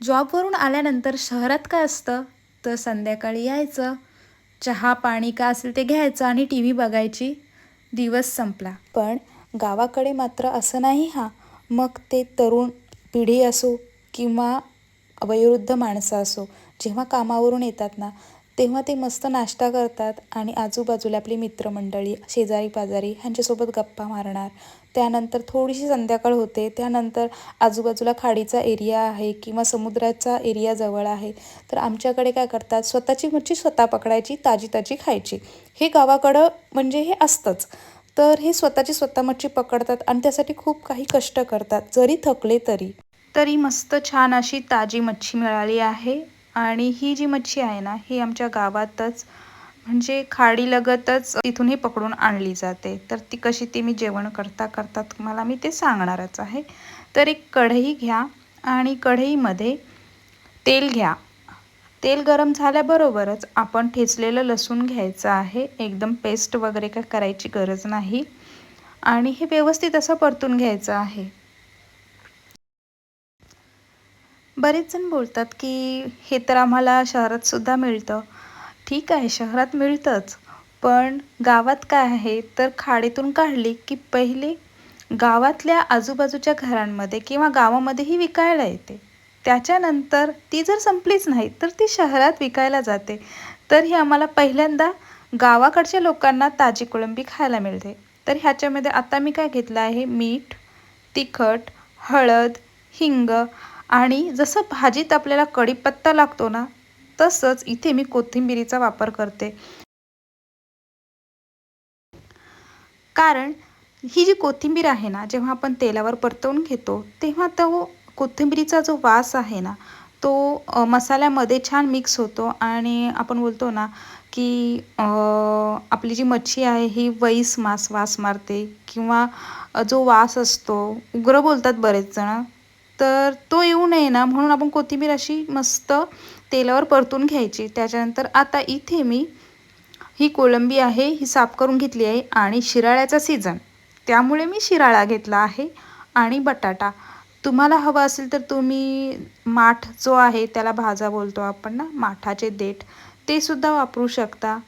जॉबवरून आल्यानंतर शहरात काय असतं? तर संध्याकाळी यायचं. चहा पाणी का असेल ते घ्यायचं आणि टी व्ही बघायची. दिवस संपला. पण गावाकडे मात्र असं नाही हा. मग ते तरुण पिढी असो किंवा वयोवृद्ध माणसं असो जेव्हा कामावरून येतात ना तेव्हा ते मस्त नाश्ता करतात आणि आजूबाजूला आपली मित्रमंडळी शेजारी पाजारी ह्यांच्यासोबत गप्पा मारणार. त्यानंतर थोडीशी संध्याकाळ होते. त्यानंतर आजूबाजूला खाडीचा एरिया आहे किंवा समुद्राचा एरिया जवळ आहे. तर आमच्याकडे काय करतात? स्वतःची मच्छी स्वतः पकडायची ताजी ताजी खायची. हे गावाकडं म्हणजे हे असतंच. तर हे स्वतःची स्वतः मच्छी पकडतात आणि त्यासाठी खूप काही कष्ट करतात जरी थकले तरी. तरी मस्त छान अशी ताजी मच्छी मिळाली आहे. आणि ही जी मच्छी आहे ना ही आमच्या गावातच म्हणजे खाडीलगतच तिथूनही पकडून आणली जाते. तर ती कशी ती मी जेवण करता करता तुम्हाला मी ते सांगणारच आहे. तर एक कढई घ्या आणि कढईमध्ये तेल घ्या. तेल गरम झाल्याबरोबरच आपण ठेचलेलं लसूण घ्यायचं आहे. एकदम पेस्ट वगैरे काय करायची गरज नाही. आणि हे व्यवस्थित असं परतून घ्यायचं आहे. बरेच जण बोलतात की हे तर आम्हाला शहरातसुद्धा मिळतं. ठीक आहे शहरात मिळतंच. पण गावात काय आहे? तर खाडीतून काढली की पहिले गावातल्या आजूबाजूच्या घरांमध्ये किंवा गावामध्येही विकायला येते. त्याच्यानंतर ती जर संपलीच नाही तर ती शहरात विकायला जाते. तर ही आम्हाला पहिल्यांदा गावाकडच्या लोकांना ताजी कोळंबी खायला मिळते. तर ह्याच्यामध्ये आता मी काय घेतलं आहे? मीठ तिखट हळद हिंग आणि जसं भाजीत आपल्याला कढीपत्ता लागतो ना तसंच इथे मी कोथिंबिरीचा वापर करते. कारण ही जी कोथिंबीर आहे ना जेव्हा आपण तेलावर परतवून घेतो तेव्हा तो कोथिंबिरीचा जो वास आहे ना तो मसाल्यामध्ये छान मिक्स होतो आणि आपण बोलतो ना की आपली जी मच्छी आहे ही वैस मास वास मारते किंवा जो वास असतो उग्र बोलतात बरेच जण. तर तो येऊ नये ना म्हणून आपण कोथिंबीर अशी मस्त तेलावर परतून घ्यायची. त्याच्यानंतर आता इथे मी ही कोळंबी आहे ही साफ करून घेतली आहे आणि शिराळ्याचा सीझन. त्यामुळे मी शिराळा घेतला आहे आणि बटाटा. तुम्हाला हवं असेल तर तुम्ही माठ जो आहे त्याला भाजा बोलतो आपण ना माठाचे देठ ते सुद्धा वापरू शकता.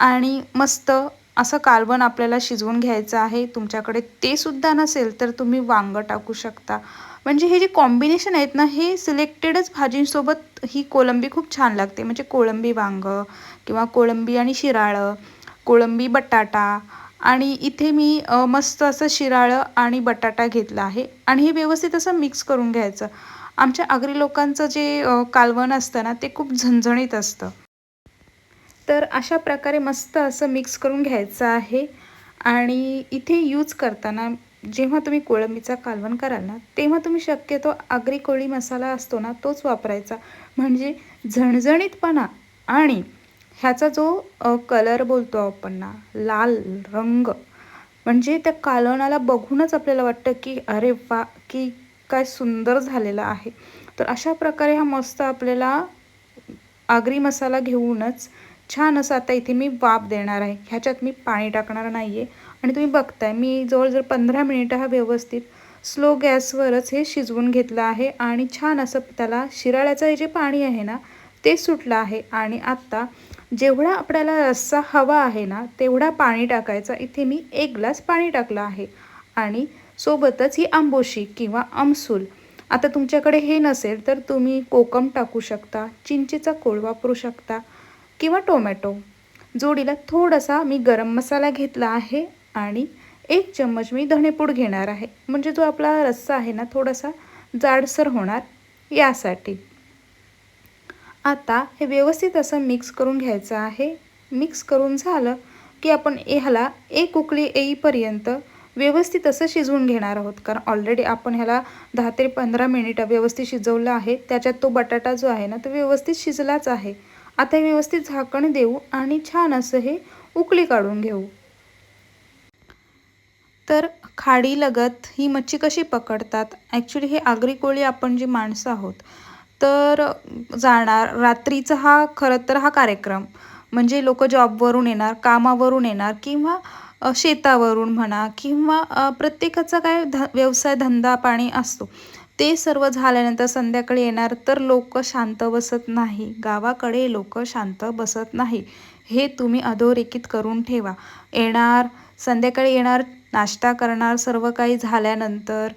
आणि मस्त असं कालवण आपल्याला शिजवून घ्यायचं आहे तुमच्याकडे ते सुद्धा नसेल तर तुम्ही वांगं टाकू शकता. म्हणजे हे जे कॉम्बिनेशन आहेत ना हे सिलेक्टेडच भाजींसोबत ही कोळंबी खूप छान लागते. म्हणजे कोळंबी वांग किंवा कोळंबी आणि शिराळं कोळंबी बटाटा आणि इथे मी मस्त असं शिराळं आणि बटाटा घेतला आहे. आणि हे व्यवस्थित असं मिक्स करून घ्यायचं. आमच्या आगरी लोकांचं जे कालवण असतं ना ते खूप झणझणीत असतं. तर अशा प्रकारे मस्त असं मिक्स करून घ्यायचं आहे. आणि इथे यूज करताना जेव्हा तुम्ही कोळंबीचा कालवण कराल ना तेव्हा तुम्ही शक्यतो आगरी कोळी मसाला असतो ना तोच वापरायचा. म्हणजे झणझणीतपणा आणि ह्याचा जो कलर बोलतो आपण ना लाल रंग म्हणजे त्या कालवणाला बघूनच आपल्याला वाटतं की अरे वा की काय सुंदर झालेला आहे. तर अशा प्रकारे हा मस्त आपल्याला आगरी मसाला घेऊनच छान असं आता इथे मी वाफ देणार आहे. ह्याच्यात मी पाणी टाकणार नाही आहे आणि तुम्ही बघताय मी जवळजवळ पंधरा मिनिटं हा व्यवस्थित स्लो गॅसवरच हे शिजवून घेतलं आहे आणि छान असं त्याला शिराळ्याचं हे जे पाणी आहे ना ते सुटलं आहे. आणि आत्ता जेवढा आपल्याला रस्सा हवा आहे ना तेवढा पाणी टाकायचा. इथे मी एक ग्लास पाणी टाकलं आहे. आणि सोबतच ही आंबोशी किंवा आमसूल. आता तुमच्याकडे हे नसेल तर तुम्ही कोकम टाकू शकता चिंचेचा कोळ वापरू शकता किंवा टोमॅटो. जोडीला थोडासा मी गरम मसाला घेतला आहे आणि एक चम्मच मी धणेपूड घेणार आहे. म्हणजे जो आपला रस्सा आहे ना थोडासा जाडसर होणार यासाठी. आता हे व्यवस्थित असं मिक्स करून घ्यायचं आहे. मिक्स करून झालं की आपण ह्याला एक उकळी येईपर्यंत व्यवस्थित असं शिजवून घेणार आहोत. कारण ऑलरेडी आपण ह्याला दहा ते पंधरा मिनिटं व्यवस्थित शिजवलं आहे. त्याच्यात तो बटाटा जो आहे ना तो व्यवस्थित शिजलाच आहे. आता हे व्यवस्थित झाकण देऊ आणि छान असं हे उकळी काढून घेऊ. तर खाडीलगत ही मच्छी कशी पकडतात? ॲक्च्युली हे आगरी कोळी आपण जी माणसं आहोत तर जाणार रात्रीचा हा खरं तर हा कार्यक्रम. म्हणजे लोक जॉबवरून येणार कामावरून येणार किंवा शेतावरून म्हणा किंवा प्रत्येकाचा काय ध व्यवसाय धंदा पाणी असतो. ते सर्व झाल्यानंतर संध्याकाळी येणार तर लोक शांत बसत नाही. गावाकडे लोक शांत बसत नाही. हे तुम्ही अधोरेखित करून ठेवा. येणार संध्याकाळी येणार नाश्ता करणार सर्व काही झाल्यानंतर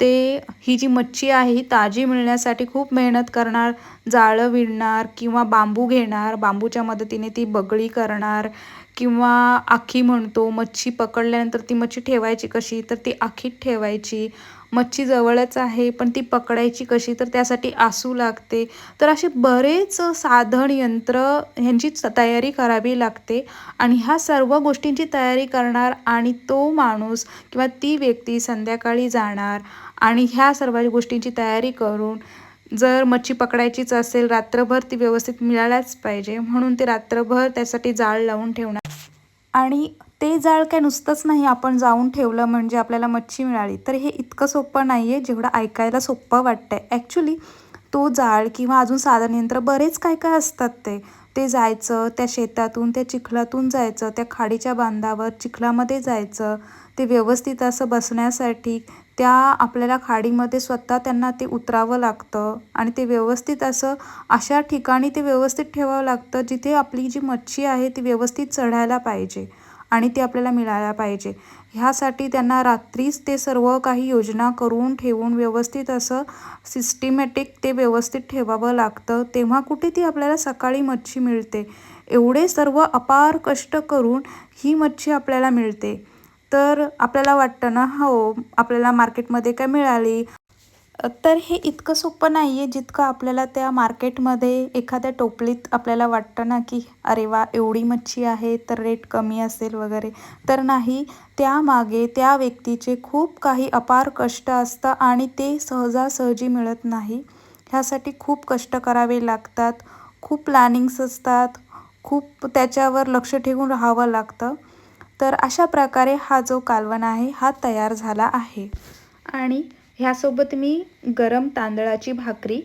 ते ही जी मच्छी आहे ही ताजी मिळण्यासाठी खूप मेहनत करणार जाळं विणणार किंवा बांबू घेणार बांबूच्या मदतीने ती बगळी करणार किंवा आखी म्हणतो मच्छी पकडल्यानंतर ती मच्छी ठेवायची कशी? तर ती आखीत ठेवायची. मच्छी जवळच आहे पण ती पकडायची कशी तर त्यासाठी आसू लागते. तर असे बरेच साधन यंत्र ह्यांची तयारी करावी लागते. आणि ह्या सर्व गोष्टींची तयारी करणार आणि तो माणूस किंवा ती व्यक्ती संध्याकाळी जाणार आणि ह्या सर्व गोष्टींची तयारी करून जर मच्छी पकडायचीच असेल रात्रभर ती व्यवस्थित मिळायलाच पाहिजे. म्हणून ते रात्रभर त्यासाठी जाळ लावून ठेवणार. आणि ते जाळ काय नुसतंच नाही आपण जाऊन ठेवलं म्हणजे आपल्याला मच्छी मिळाली. तर हे इतकं सोपं नाही आहे जेवढं ऐकायला सोपं वाटतं आहे ॲक्च्युली तो जाळ किंवा अजून साधन यंत्र बरेच काय काय असतात ते. ते जायचं त्या शेतातून त्या चिखलातून जायचं त्या खाडीच्या बांधावर चिखलामध्ये जायचं ते व्यवस्थित असं बसण्यासाठी त्या आपल्याला खाडीमध्ये स्वतः त्यांना ते उतरावं लागतं आणि ते व्यवस्थित असं अशा ठिकाणी ते व्यवस्थित ठेवावं लागतं जिथे आपली जी मच्छी आहे ती व्यवस्थित चढायला पाहिजे. आणि ती आपल्याला मिळायला पाहिजे. ह्यासाठी त्यांना रात्रीच ते सर्व काही योजना करून ठेवून व्यवस्थित असं सिस्टिमॅटिक ते व्यवस्थित ठेवावं लागतं. तेव्हा कुठे ती आपल्याला सकाळी मच्छी मिळते. एवढे सर्व अपार कष्ट करून ही मच्छी आपल्याला मिळते. तर आपल्याला वाटतं ना हो आपल्याला मार्केटमध्ये काय मिळाली? तर हे इतकं सोपं नाही आहे जितकं आपल्याला त्या मार्केटमध्ये एखाद्या टोपलीत आपल्याला वाटतं ना की अरे वा एवढी मच्छी आहे तर रेट कमी असेल वगैरे. तर नाही त्यामागे त्या व्यक्तीचे खूप काही अपार कष्ट असतं आणि ते सहजासहजी मिळत नाही. ह्यासाठी खूप कष्ट करावे लागतात खूप प्लॅनिंग्स असतात खूप त्याच्यावर लक्ष ठेवून राहावं लागतं. तर अशा प्रकारे हा जो कालवण आहे हा तयार झाला आहे. आणि ह्यासोबत मी गरम तांदळाची भाकरी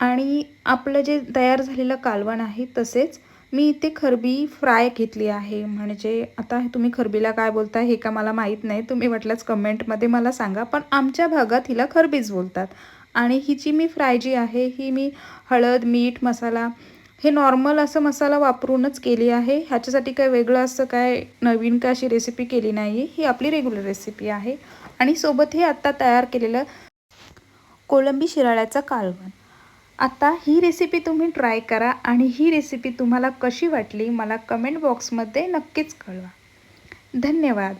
आणि आपलं जे तयार झालेलं कालवण आहे तसेच मी इथे खरबी फ्राय घेतली आहे. म्हणजे आता तुम्ही खरबीला काय बोलता हे का मला माहीत नाही. तुम्ही म्हटलंच कमेंटमध्ये मला सांगा. पण आमच्या भागात हिला खरबीज बोलतात. आणि हिची मी फ्राय जी आहे ही मी हळद मीठ मसाला हे नॉर्मल असं मसाला वापरूनच केली आहे. ह्याच्यासाठी काय वेगळं असं काय नवीन काय अशी रेसिपी केली नाही ही आपली रेग्युलर रेसिपी आहे. आणि सोबत हे आत्ता तयार केलेलं कोळंबी शिराळ्याचं कालवण. आता ही रेसिपी तुम्ही ट्राय करा आणि ही रेसिपी तुम्हाला कशी वाटली मला कमेंट बॉक्समध्ये नक्कीच कळवा. धन्यवाद.